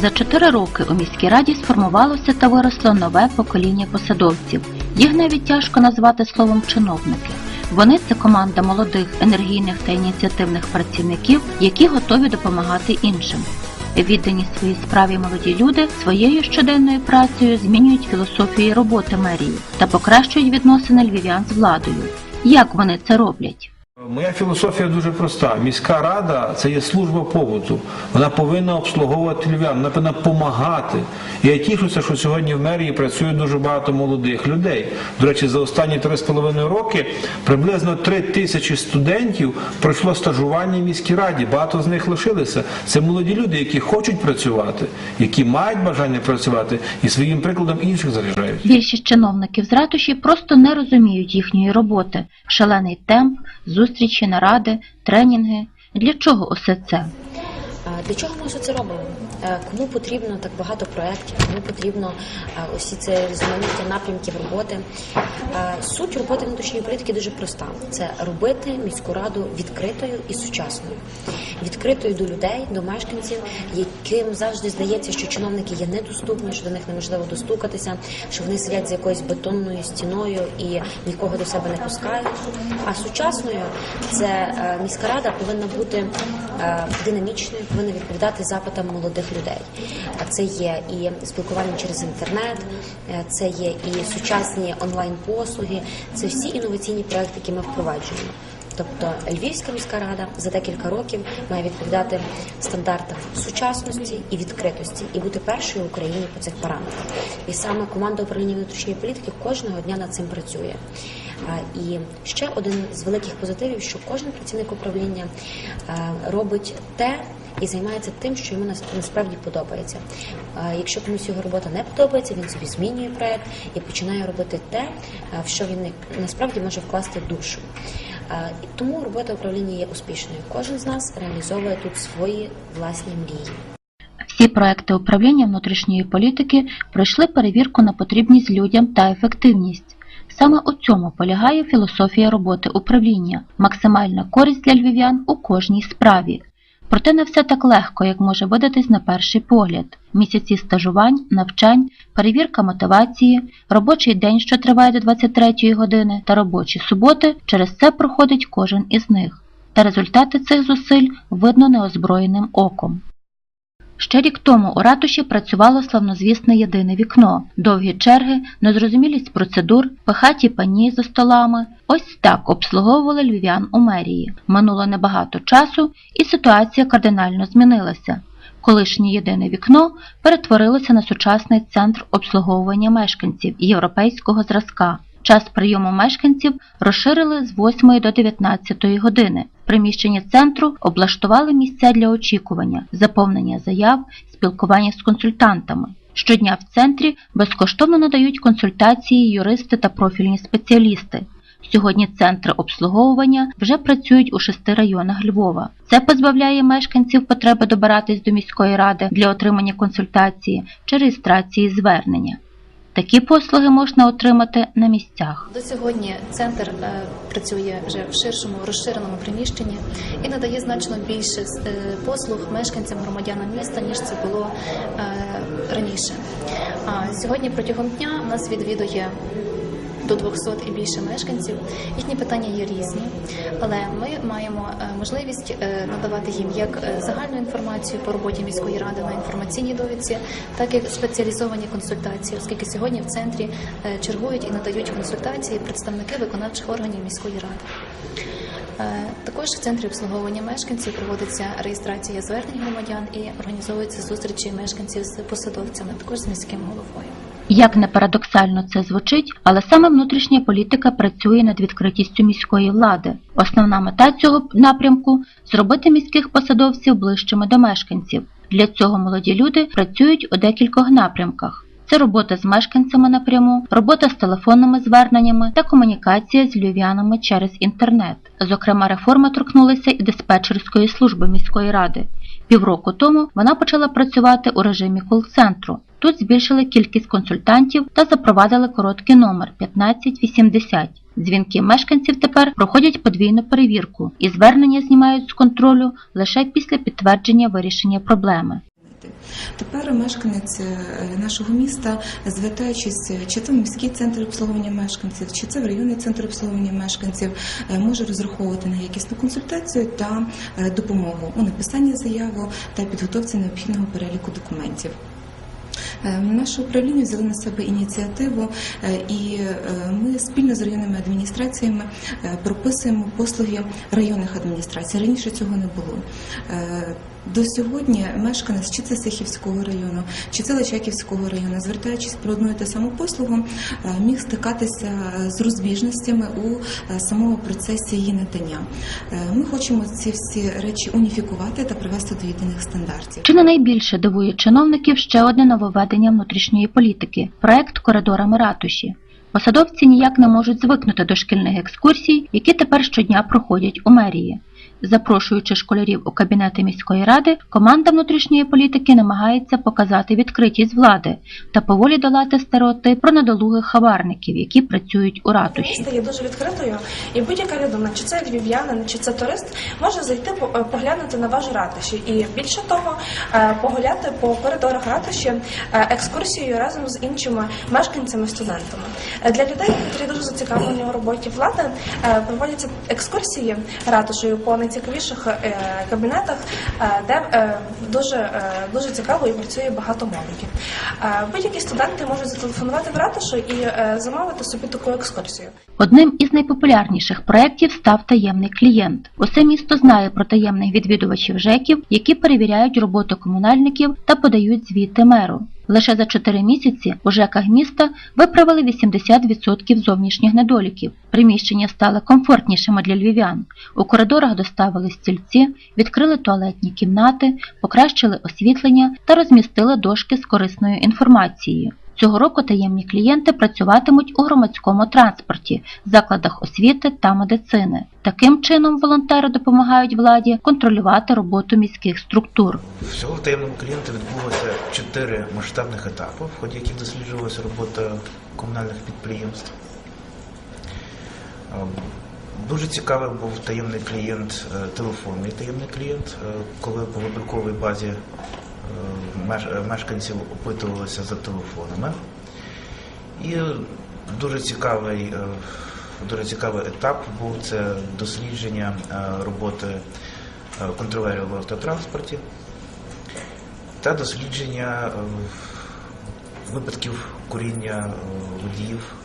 За чотири роки у міській раді сформувалося та виросло нове покоління посадовців. Їх навіть тяжко назвати словом чиновники. Вони це команда молодих, енергійних та ініціативних працівників, які готові допомагати іншим. Віддані своїй справі молоді люди своєю щоденною працею змінюють філософію роботи мерії та покращують відносини львів'ян з владою. Як вони це роблять? Моя філософія дуже проста. Міська рада це є служба побуту. Вона повинна обслуговувати львів'ян, вона повинна допомагати. Я тішуся, що сьогодні в мерії працює дуже багато молодих людей. До речі, за останні три з половиною роки приблизно три тисячі студентів пройшло стажування в міській раді. Багато з них лишилися. Це молоді люди, які хочуть працювати, які мають бажання працювати і своїм прикладом інших заряджають. Більшість чиновників з ратуші просто не розуміють їхньої роботи, шалений темп, зустрічі, наради, тренінги. Для чого усе це? Для чого ми все це робимо? Е, Кому потрібно так багато проєктів, кому потрібно е, усі це різноманіття напрямків роботи. Е, Суть роботи внутрішньої політики дуже проста: це робити міську раду відкритою і сучасною, відкритою до людей, до мешканців, яким завжди здається, що чиновники є недоступні, що до них неможливо достукатися, що вони сидять за якоюсь бетонною стіною і нікого до себе не пускають. А сучасною це міська рада повинна бути динамічною, повинна відповідати запитам молодих людей. Це є і спілкування через інтернет, е, це є і сучасні онлайн-послуги, це всі інноваційні проекти, які ми впроваджуємо. Тобто Львівська міська рада за декілька років має відповідати стандартам сучасності і відкритості і бути першою в Україні по цих параметрах. І саме команда управління внутрішньої політики кожного дня над цим працює. І ще один з великих позитивів, що кожен працівник управління робить те. І займається тим, що йому нас- насправді подобається. Якщо комусь його робота не подобається, він собі змінює проект і починає робити те, в що він насправді може вкласти душу. Тому робота управління є успішною. Кожен з нас реалізовує тут свої власні мрії. Всі проекти управління внутрішньої політики пройшли перевірку на потрібність людям та ефективність. Саме у цьому полягає філософія роботи управління, максимальна користь для львів'ян у кожній справі. Проте не все так легко, як може видатись на перший погляд. Місяці стажувань, навчань, перевірка мотивації, робочий день, що триває до 23-ї години, та робочі суботи через це проходить кожен із них. Та результати цих зусиль видно неозброєним оком. Ще рік тому у ратуші працювало славнозвісне єдине вікно, довгі черги, незрозумілість процедур, пихаті пані за столами. Ось так обслуговували львів'ян у мерії. Минуло небагато часу, і ситуація кардинально змінилася. Колишнє єдине вікно перетворилося на сучасний центр обслуговування мешканців європейського зразка. Час прийому мешканців розширили з 8 до 19 години. Приміщення центру облаштували місця для очікування, заповнення заяв, спілкування з консультантами. Щодня в центрі безкоштовно надають консультації юристи та профільні спеціалісти. Сьогодні центри обслуговування вже працюють у шести районах Львова. Це позбавляє мешканців потреби добиратись до міської ради для отримання консультації чи реєстрації звернення. Такі послуги можна отримати на місцях. До сьогодні центр е, працює вже в ширшому розширеному приміщенні і надає значно більше е, послуг мешканцям громадянам міста ніж це було е, раніше. А сьогодні протягом дня нас відвідує. До 200 і більше мешканців їхні питання є різні, але ми маємо е, можливість е, надавати їм як е, загальну інформацію по роботі міської ради на інформаційній довідці, так і спеціалізовані консультації, оскільки сьогодні в центрі чергують і надають консультації представники виконавчих органів міської ради. Також в центрі обслуговування мешканців проводиться реєстрація звернень громадян і організовуються зустрічі мешканців з посадовцями, також з міським головою. Як не парадоксально це звучить, але саме внутрішня політика працює над відкритістю міської влади. Основна мета цього напрямку зробити міських посадовців ближчими до мешканців. Для цього молоді люди працюють у декількох напрямках. Це робота з мешканцями напряму, робота з телефонними зверненнями та комунікація з львів'янами через інтернет. Зокрема, реформа торкнулася і диспетчерської служби міської ради. Півроку тому вона почала працювати у режимі кол-центру. Тут збільшили кількість консультантів та запровадили короткий номер 1580. Дзвінки мешканців тепер проходять подвійну перевірку і звернення знімають з контролю лише після підтвердження вирішення проблеми. Тепер мешканець е, нашого міста, звертаючись чи це міський центр обслуговування мешканців, чи це в районний центр обслуговування мешканців, е, може розраховувати на якісну консультацію та е, допомогу у написанні заяви та підготовці необхідного переліку документів. Е, Наше управління взяло на себе ініціативу, е, і е, ми спільно з районними адміністраціями прописуємо послуги районних адміністрацій. Раніше цього не було. До сьогодні мешканець чи це Сихівського району, чи це Личаківського району, звертаючись про одну і ту саму послугу, е, міг стикатися е, з розбіжностями у е, самому процесі її надання. Ми хочемо ці всі речі уніфікувати та привести до єдиних стандартів. Чи не найбільше дивує чиновників ще одне нововведення внутрішньої політики проект коридорами ратуші. Посадовці ніяк не можуть звикнути до шкільних екскурсій, які тепер щодня проходять у мерії. Запрошуючи школярів у кабінети міської ради, команда внутрішньої політики намагається показати відкритість влади та поволі долати стереотип про недолугих хабарників, які працюють у ратуші. Є дуже відкритою, і будь-яка людина, чи це львів'янин, чи це турист, може зайти е, поглянути на ваш ратуші. І більше того, е, погуляти по коридорах ратуші е, екскурсією разом з іншими мешканцями, студентами. Для людей, які дуже зацікавлені у роботі влади, проводяться екскурсії ратушею по найцікавіших е, кабінетах, е, де е, дуже, дуже цікаво і працює багато. Е, Будь-які студенти можуть зателефонувати в ратушу і замовити собі таку екскурсію. Одним із найпопулярніших проєктів став таємний клієнт. Усе місто знає про таємних відвідувачів ЖЕКів, які перевіряють роботу комунальників та подають звіти меру. Лише за 4 місяці у ЖЕКах міста виправили 80% зовнішніх недоліків. Приміщення стали комфортнішими для львів'ян. У коридорах доставили стільці, відкрили туалетні кімнати, покращили освітлення та розмістили дошки з корисною інформацією. Цього року таємні клієнти працюватимуть у громадському транспорті, закладах освіти та медицини. Таким чином волонтери допомагають владі контролювати роботу міських структур. Всього в таємному клієнті відбулося чотири масштабних етапи, в ході яких досліджувалася робота комунальних підприємств. Е, Дуже цікавий був таємний клієнт, е, телефонний таємний клієнт, е, коли по вибірковій базі мешканців опитувалися за телефонами. І дуже цікавий, е, дуже цікавий етап був це дослідження е, роботи е, контролерів в автотранспорті та дослідження е, випадків куріння е, водіїв.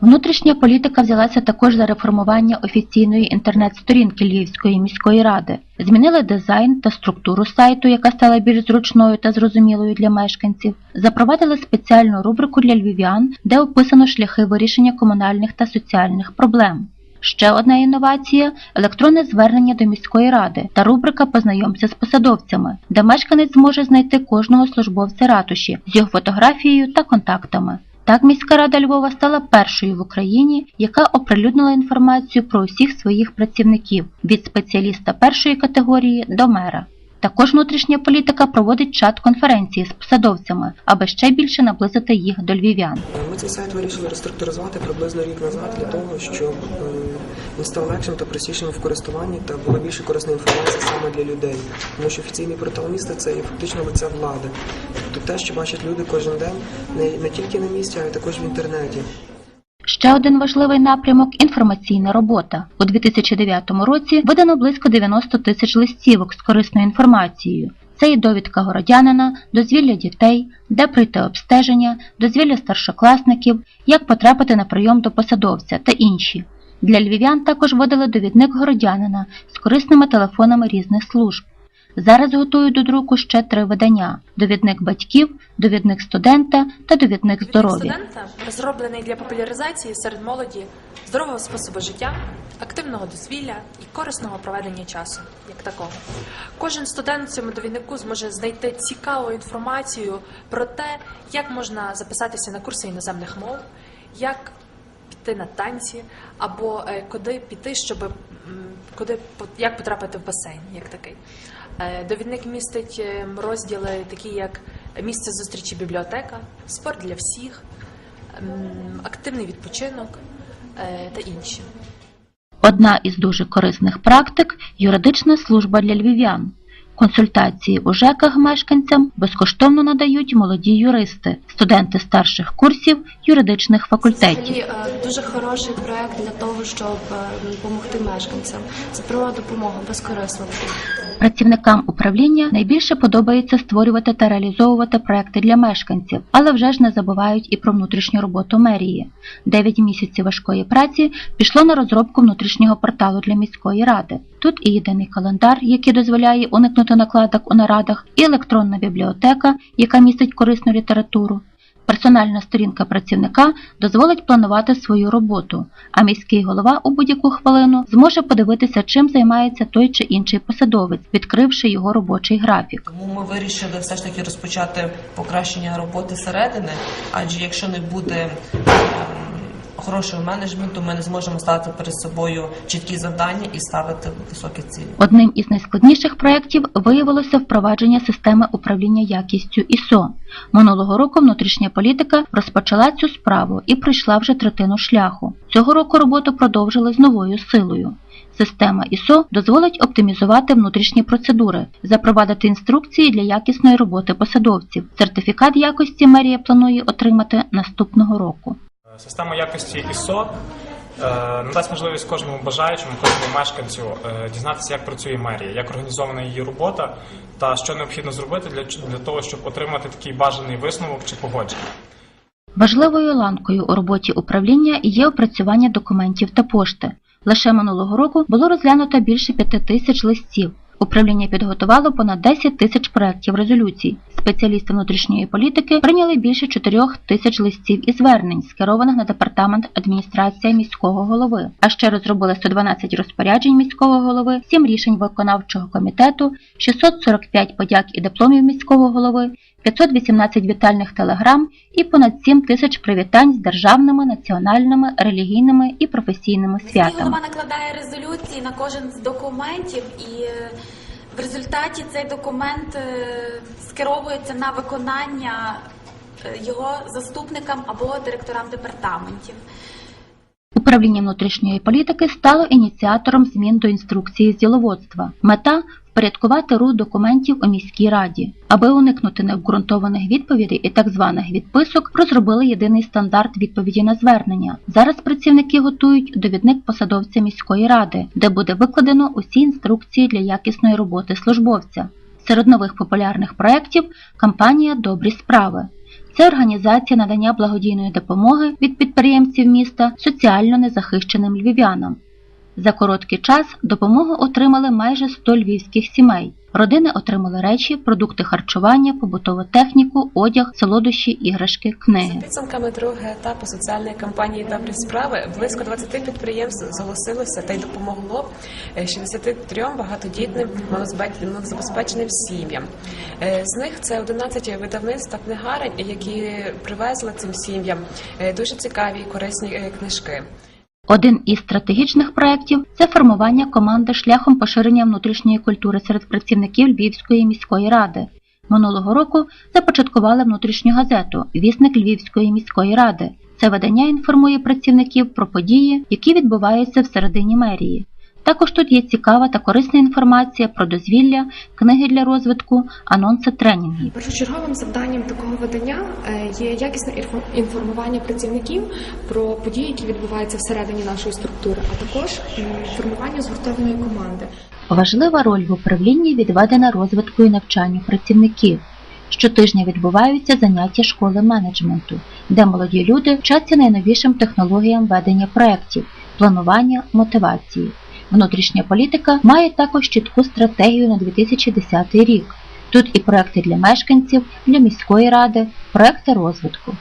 Внутрішня політика взялася також за реформування офіційної інтернет-сторінки Львівської міської ради. Змінили дизайн та структуру сайту, яка стала більш зручною та зрозумілою для мешканців. Запровадили спеціальну рубрику для львів'ян, де описано шляхи вирішення комунальних та соціальних проблем. Ще одна інновація електронне звернення до міської ради та рубрика Познайомся з посадовцями, де мешканець зможе знайти кожного службовця ратуші з його фотографією та контактами. Так міська рада Львова стала першою в Україні, яка оприлюднила інформацію про усіх своїх працівників від спеціаліста першої категорії до мера. Також внутрішня політика проводить чат-конференції з посадовцями, аби ще більше наблизити їх до львів'ян. Ми цей сайт вирішили реструктуризувати приблизно рік назад для того, щоб е, він став легшим та простішим в користуванні та була більше корисна інформація саме для людей. Тому що офіційний портал це є фактично лице влади. Тобто те, що бачать люди кожен день, не, не тільки на місці, а й також в інтернеті. Ще один важливий напрямок інформаційна робота. У 2009 році видано близько 90 тисяч листівок з корисною інформацією. Це і довідка городянина, дозвілля дітей, де пройти обстеження, дозвілля старшокласників, як потрапити на прийом до посадовця та інші. Для львів'ян також видали довідник городянина з корисними телефонами різних служб. Зараз готують до друку ще три видання: довідник батьків, довідник студента та довідник здоров'я. студента розроблений для популяризації серед молоді здорового способу життя, активного дозвілля і корисного проведення часу, як такого. Кожен студент в цьому довіднику зможе знайти цікаву інформацію про те, як можна записатися на курси іноземних мов, як піти на танці, або е, куди піти, щоб куди як потрапити в басейн, як такий. Е, Довідник містить е, розділи, такі як місце зустрічі бібліотека, спорт для всіх, активний відпочинок е, та інші. Одна із дуже корисних практик юридична служба для львів'ян. Консультації у ЖЕКах мешканцям безкоштовно надають молоді юристи, студенти старших курсів юридичних факультетів. Взагалі е, дуже хороший проект для того, щоб е, допомогти мешканцям. Це права допомога безкорисна. Працівникам управління найбільше подобається створювати та реалізовувати проекти для мешканців, але вже ж не забувають і про внутрішню роботу мерії. Дев'ять місяців важкої праці пішло на розробку внутрішнього порталу для міської ради. Тут і єдиний календар, який дозволяє уникнути накладок у нарадах, і електронна бібліотека, яка містить корисну літературу. Персональна сторінка працівника дозволить планувати свою роботу, а міський голова у будь-яку хвилину зможе подивитися, чим займається той чи інший посадовець, відкривши його робочий графік. Тому ми вирішили все ж таки розпочати покращення роботи середини, адже якщо не буде ем, хорошого менеджменту, ми не зможемо ставити перед собою чіткі завдання і ставити високі цілі. Одним із найскладніших проєктів виявилося впровадження системи управління якістю ІСО. Минулого року внутрішня політика розпочала цю справу і пройшла вже третину шляху. Цього року роботу продовжили з новою силою. Система ІСО дозволить оптимізувати внутрішні процедури, запровадити інструкції для якісної роботи посадовців. Сертифікат якості мерія планує отримати наступного року. Система якості ISO е, надасть можливість кожному бажаючому, кожному мешканцю е, дізнатися, як працює мерія, як організована її робота та що необхідно зробити для, для того, щоб отримати такий бажаний висновок чи погодження. Важливою ланкою у роботі управління є опрацювання документів та пошти. Лише минулого року було розглянуто більше п'яти тисяч листів. Управління підготувало понад 10 тисяч проєктів резолюцій. Спеціалісти внутрішньої політики прийняли більше 4 тисяч листів і звернень, скерованих на департамент адміністрації міського голови. А ще розробили 112 розпоряджень міського голови, 7 рішень виконавчого комітету, 645 подяк і дипломів міського голови, 518 вітальних телеграм і понад 7 тисяч привітань з державними, національними, релігійними і професійними Міський святами. голова накладає резолюції на кожен з документів, і е, в результаті цей документ е, скеровується на виконання е, його заступникам або директорам департаментів. Управління внутрішньої політики стало ініціатором змін до інструкції з діловодства. Мета впорядкувати рух документів у міській раді. Аби уникнути необґрунтованих відповідей і так званих відписок, розробили єдиний стандарт відповіді на звернення. Зараз працівники готують довідник посадовця міської ради, де буде викладено усі інструкції для якісної роботи службовця. Серед нових популярних проєктів кампанія Добрі справи. Це організація надання благодійної допомоги від підприємців міста соціально незахищеним львів'янам. За короткий час допомогу отримали майже 100 львівських сімей. Родини отримали речі, продукти харчування, побутову техніку, одяг, солодощі, іграшки, книги. Підсумками другого етапу соціальної кампанії Добрі справи близько 20 підприємств зголосилося та й допомогло е, 63 багатодітним малозбе- малозабезпеченим сім'ям. Е, З них це 11 видавництв та книгарень, які привезли цим сім'ям е, дуже цікаві і корисні е, книжки. Один із стратегічних проєктів це формування команди шляхом поширення внутрішньої культури серед працівників Львівської міської ради. Минулого року започаткували внутрішню газету Вісник Львівської міської ради. Це видання інформує працівників про події, які відбуваються всередині мерії. Також тут є цікава та корисна інформація про дозвілля, книги для розвитку, анонси тренінгів. Першочерговим завданням такого видання е, є якісне інформування працівників про події, які відбуваються всередині нашої структури, а також формування згуртованої команди. Важлива роль в управлінні відведена розвитку і навчанню працівників. Щотижня відбуваються заняття школи менеджменту, де молоді люди вчаться найновішим технологіям ведення проєктів, планування, мотивації. Внутрішня політика має також чітку стратегію на 2010 рік. Тут і проекти для мешканців, для міської ради, проекти розвитку.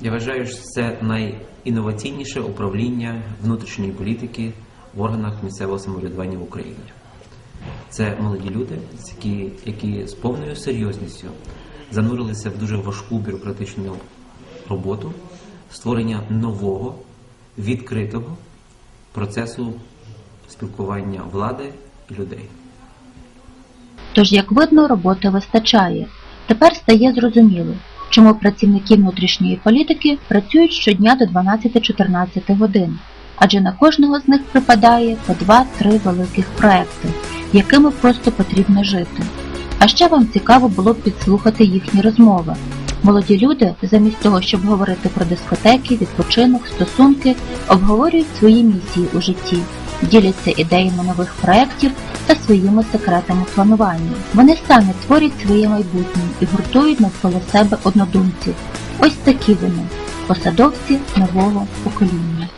Я вважаю, що це найінноваційніше управління внутрішньої політики в органах місцевого самоврядування в Україні. Це молоді люди, які, які з повною серйозністю занурилися в дуже важку бюрократичну роботу створення нового, відкритого процесу спілкування влади і людей. Тож, як видно, роботи вистачає. Тепер стає зрозуміло, чому працівники внутрішньої політики працюють щодня до 12-14 годин, адже на кожного з них припадає по 2-3 великих проекти. якими просто потрібно жити. А ще вам цікаво було б підслухати їхні розмови. Молоді люди, замість того, щоб говорити про дискотеки, відпочинок, стосунки, обговорюють свої місії у житті, діляться ідеями нових проєктів та своїми секретами планування. Вони самі творять своє майбутнє і гуртують навколо себе однодумців. Ось такі вони посадовці нового покоління.